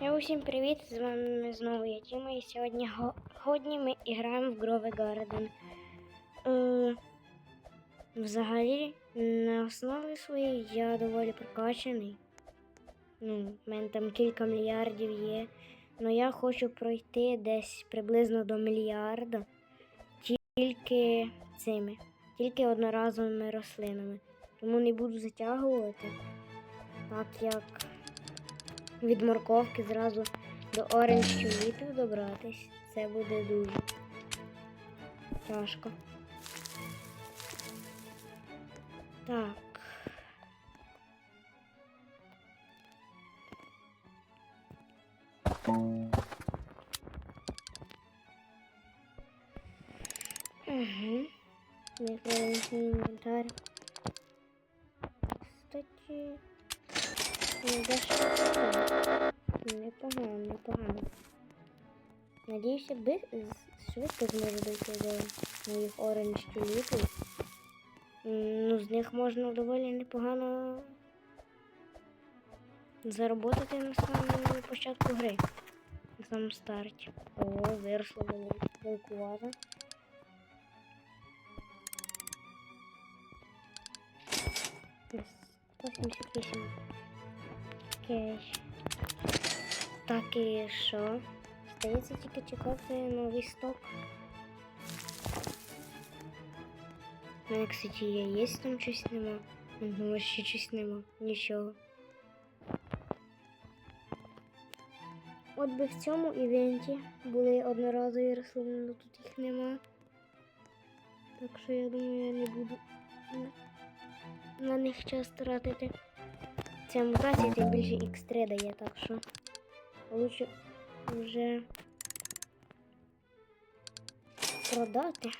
Усім привіт! З вами знову я Тіма, і сьогодні го- сьогодні ми граємо в Грове Гарден. Е, взагалі, на основі своїй я доволі прокачаний. Ну, в мене там кілька мільярдів є. Але я хочу пройти десь приблизно до мільярда тільки цими, тільки одноразовими рослинами. Тому не буду затягувати, так як від морковки зразу до оранж тюліпів добратись. Це буде дуже тяжко. Так. Угу. Непогано. Надіюся, би швидко зможу дойти до моїх оранж тюліпів. Ну, з них можна доволі непогано заработати на самому початку гри. На самому старті. О, виросло вели- великувато. Yes, 178. Окей. Так і що? Здається, тільки чекати новий сток. У мене, кстати, є, є там щось нема. Ну, ще щось нема. Нічого. От би в цьому івенті були одноразові рослини, але тут їх нема. Так що я думаю, я не буду на- них час тратити. Ця мутація тим більше X3 дає, так що лучше вже продати.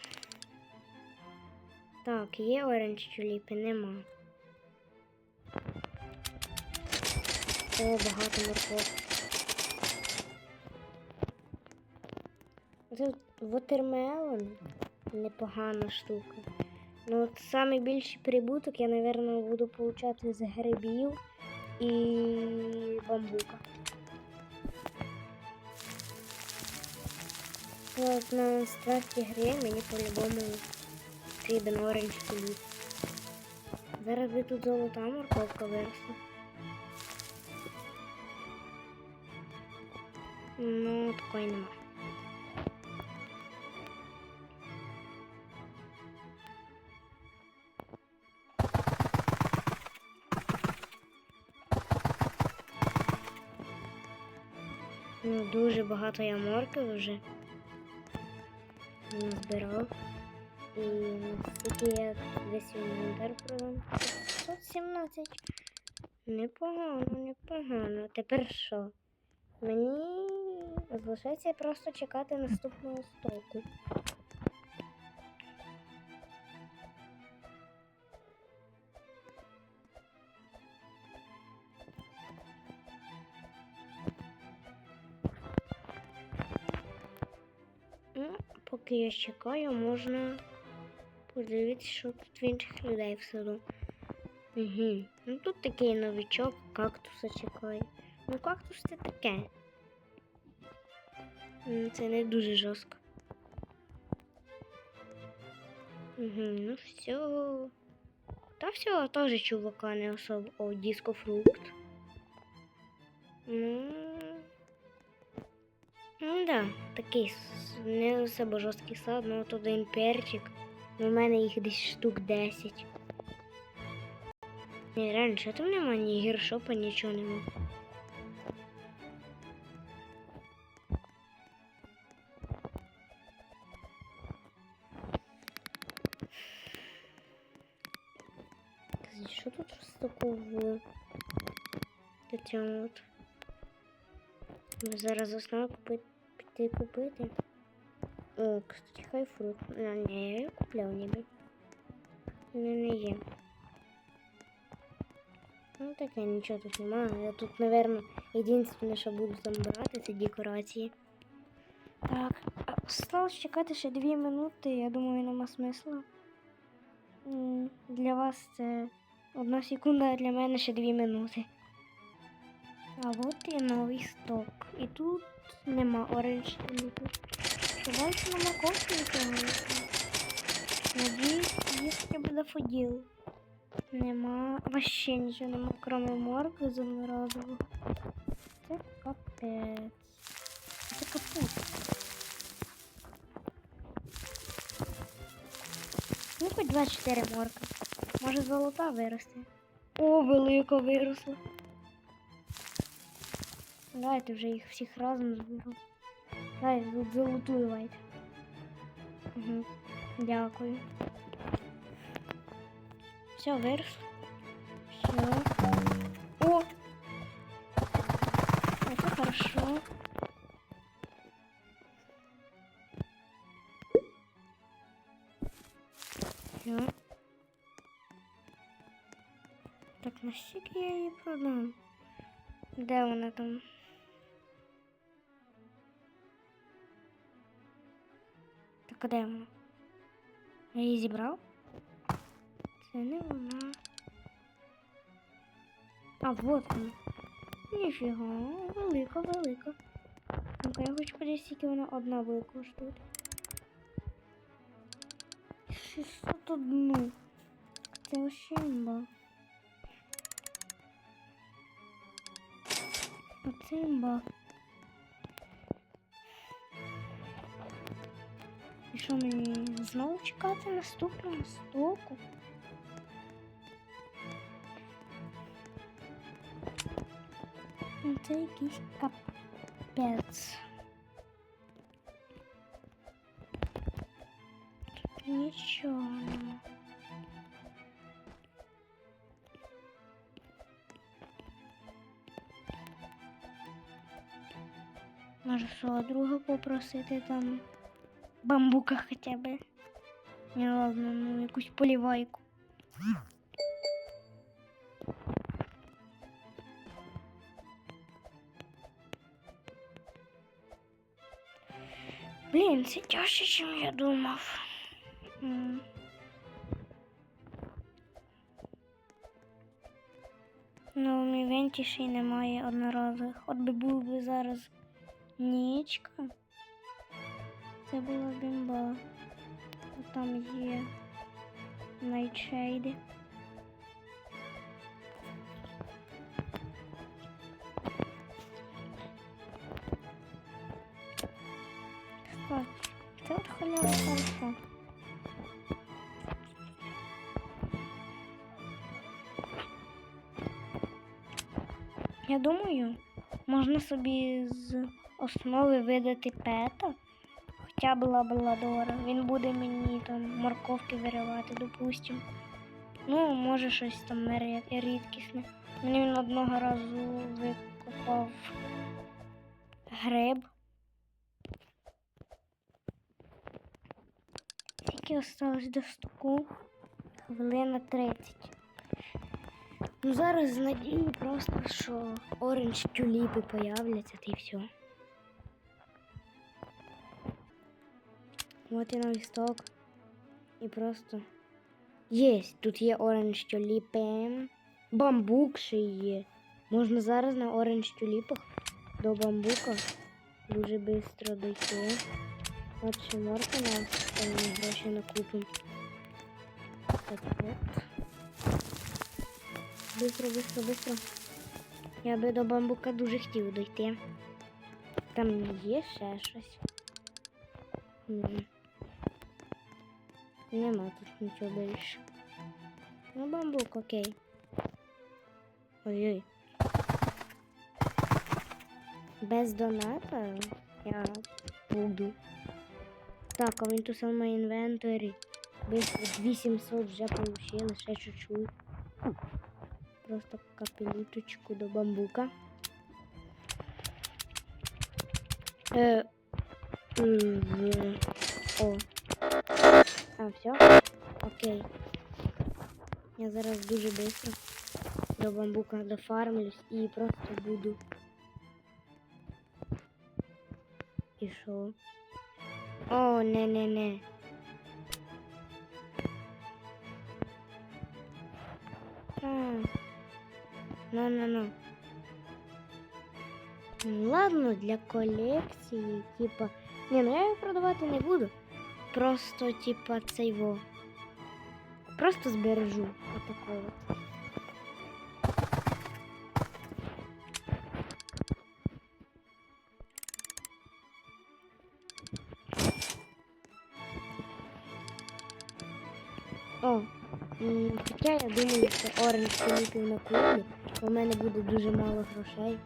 Так, є оранж тюліпи, нема. О, багато морков. Це вотермелон непогана штука. Ну, от самий більший прибуток я, напевно, буду получати з грибів і бамбука. Ну, От на старті гри мені по-любому потрібен оранж тюліп. Зараз би тут золота морковка виросла. Ну, такої нема. Ну, дуже багато я моркви вже назбирав. І скільки я весь інвентар продам? 517. Непогано, непогано. Тепер що? Мені залишається просто чекати наступного стоку. Поки я чекаю, можна подивитися, що тут в інших людей в саду. Угу. Ну тут такий новичок, кактуса чекає. Ну, кактус це таке. Це не дуже жорстко. Угу, ну все. Та все, теж чувака не особо. О, дискофрукт. Ну. Ну да, такий не особо жорсткий сад, ну от один перчик. У мене їх десь штук 10. Ні, реально, що там нема, ні гіршопа, нічого нема. Що тут цьому? Ми зараз основу купити, піти купити. О, кстати, хай фрукт. А, ні, я його купляв ніби. Не, не є. Ну таке, нічого тут немає. Я тут, напевно, єдине, що буду там брати, це декорації. Так, осталось чекати ще дві минути, я думаю, нема смисла. Для вас це одна секунда, а для мене ще дві минути. А от і новий сток. І тут нема оранж нема кофе нікого. Надіюсь, є хоча б дафоділ. Нема. Вообще нічого нема, кроме моркви заморозового. Це капець. Це капут. Ну, хоч 24 морки. Може золота виросте. О, велика виросла. Давайте вже їх всіх разом зберу. Давайте тут золоту давайте. Угу. Дякую. Все, виросло. Все. О! Это хорошо. Все. Так, наскільки я її продам? Де вона там? Так, а де вона? Я її зібрав? Це не вона. А, вот вона. Ніфіга, велика, велика. Ну-ка, я хочу подивитися, скільки вона одна буде коштувати. 601. Це вообще імба. Оце імба. Що мені знову чекати наступного стоку? Ну, Це якийсь капець. Тут нічого нема. Може, свого друга попросити там бамбука хоча б. Не ладно, ну якусь полівайку. Блін, це тяжче, ніж я думав. Ну, в івенті ще й немає одноразових. От би був би зараз нічка. Це була бімба. Там є найтшейди. Це от халява хорошо. Я думаю, можна собі з основи видати пета, хоча б лабрадора. Він буде мені там морковки виривати, допустим. Ну, може щось там рідкісне. Мені він одного разу викопав гриб. Скільки осталось до стуку? Хвилина 30. Ну зараз з надією просто, що оранж тюліпи появляться, та й все. От і новий сток. І просто. Єсть, тут є оранж тюліпи. Бамбук ще є. Можна зараз на оранж тюліпах до бамбука дуже швидко дойти. От ще морка на останні гроші накупимо. Так от. Быстро, быстро, быстро. Я би до бамбука дуже хотів дойти. Там є ще щось. Ні. Нема тут нічого більше. Ну, бамбук, окей. Ой-ой. Без доната я буду. Так, а він тут саме інвенторі. Быстро 2700 вже получили, ще чуть-чуть. Просто капелюточку до бамбука. Е, м, о. А, все? Окей. Я зараз дуже швидко до бамбука дофармлюсь і просто буду. І що? О, не-не-не. А. Ну, ну, ну. М, Ладно, для колекції, типа. Ні, ну я його продавати не буду. Просто, типа, це його. Просто збережу отакого. от. О, хоча я думаю, що оранж поліпів на клубі, бо в мене буде дуже мало грошей.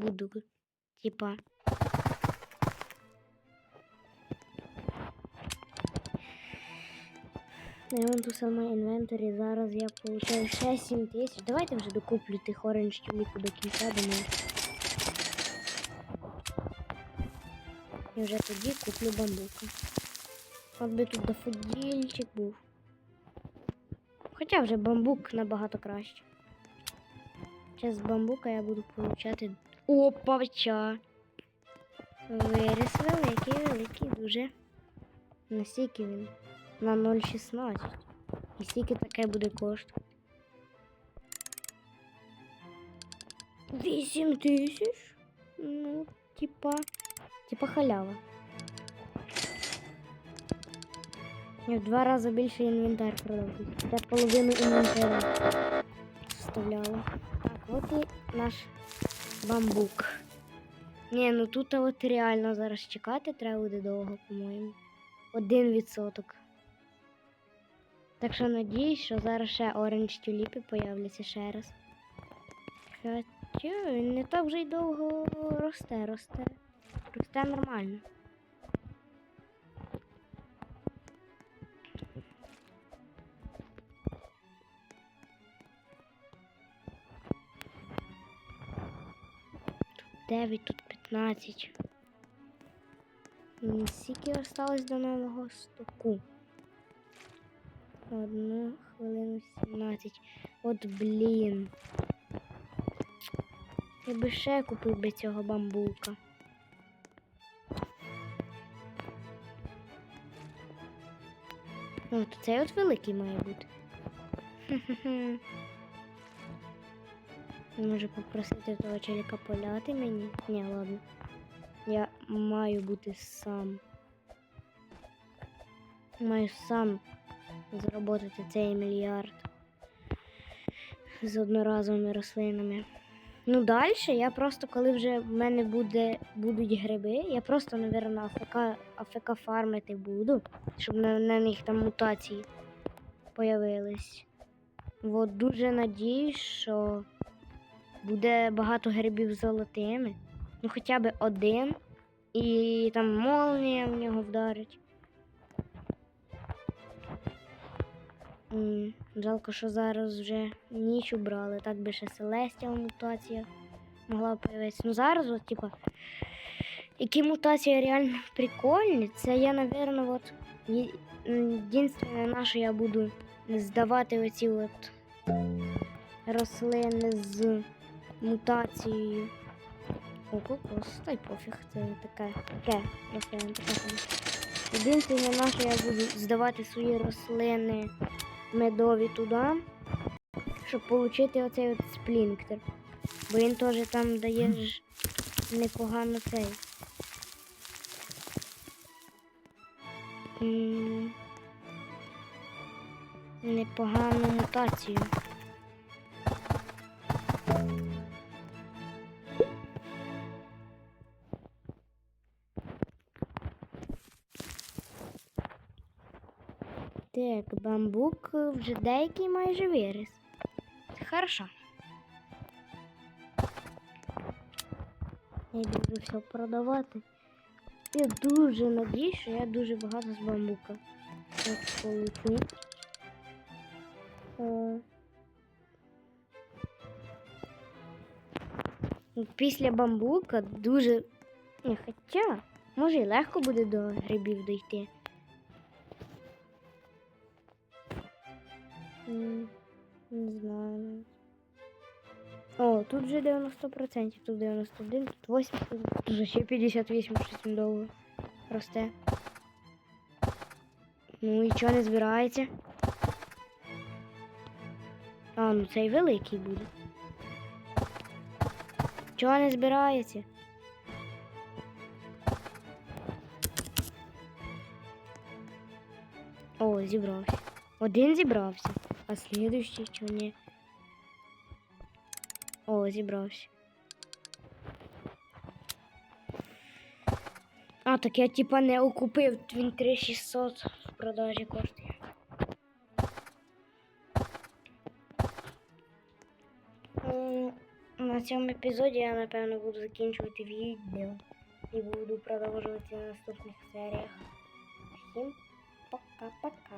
Буду, типа. Я вон тут сама інвентарі. Зараз я получаю ще 7 тисяч. Давайте вже докуплю тих оранж тюліку до кінця, думаю. І вже тоді куплю бамбука. От би тут дофодільчик був. Хоча вже бамбук набагато краще. Зараз з бамбука я буду получати. Опача! Виріс великий, великий дуже. Настільки він? На 0,16. І скільки таке буде коштувати? 8 тисяч? Ну, типа. Типа халява. Я в два рази більше інвентар продав. Я половину інвентаря составляла. Так, от і наш бамбук. Ні, ну тут от реально зараз чекати треба буде довго, по-моєму. Один відсоток. Так що надіюсь, що зараз ще оранж тюліпи появляться ще раз. Хоча він не так вже й довго росте, росте. Росте нормально. 9, тут 15. М, Скільки осталось до нового стоку? Одну хвилину 17. От блін. Я би ще купив би цього бамбука. От цей от великий має бути. Хе-хе-хе. Може попросити того челіка поляти мені? Ні, ладно. Я маю бути сам. Маю сам заробити цей мільярд з одноразовими рослинами. Ну, далі я просто, коли вже в мене буде, будуть гриби, я просто, мабуть, АФК, АФК фармити буду, щоб на, на них там мутації появились. От дуже надіюсь, що буде багато грибів золотими. Ну, хоча б один. І там молнія в нього вдарить. Жалко, що зараз вже ніч убрали. Так би ще Селестіал мутація могла появитися. Ну зараз, от, типа, які мутації реально прикольні, це я, напевно, от єдине на що я буду здавати оці от рослини з мутацією. О, кокос, та пофіг, це таке, таке рослина, таке. собі. Єдине на що я буду здавати свої рослини медові туди, щоб отримати оцей от сплінктер. Бо він теж там дає ж непогано цей. Непогану мутацію. Бамбук вже деякий майже виріс. Хорошо. Я буду все продавати. Я дуже надіюсь, що я дуже багато з бамбука получу. Ну, Після бамбука дуже. Хоча, може і легко буде до грибів дійти. Не знаю. навіть. О, тут вже 90%, тут 91, тут 80, тут вже ще 58 щось довго росте. Ну і чого не збирається? А, ну цей великий буде. Чого не збирається? О, зібрався. Один зібрався, а слідуючий чого ні? О, зібрався. А, так я типа не окупив, він 3600 в продажі коштує. М, На цьому епізоді я напевно буду закінчувати відео і буду продовжувати в наступних серіях. Всім пока-пока.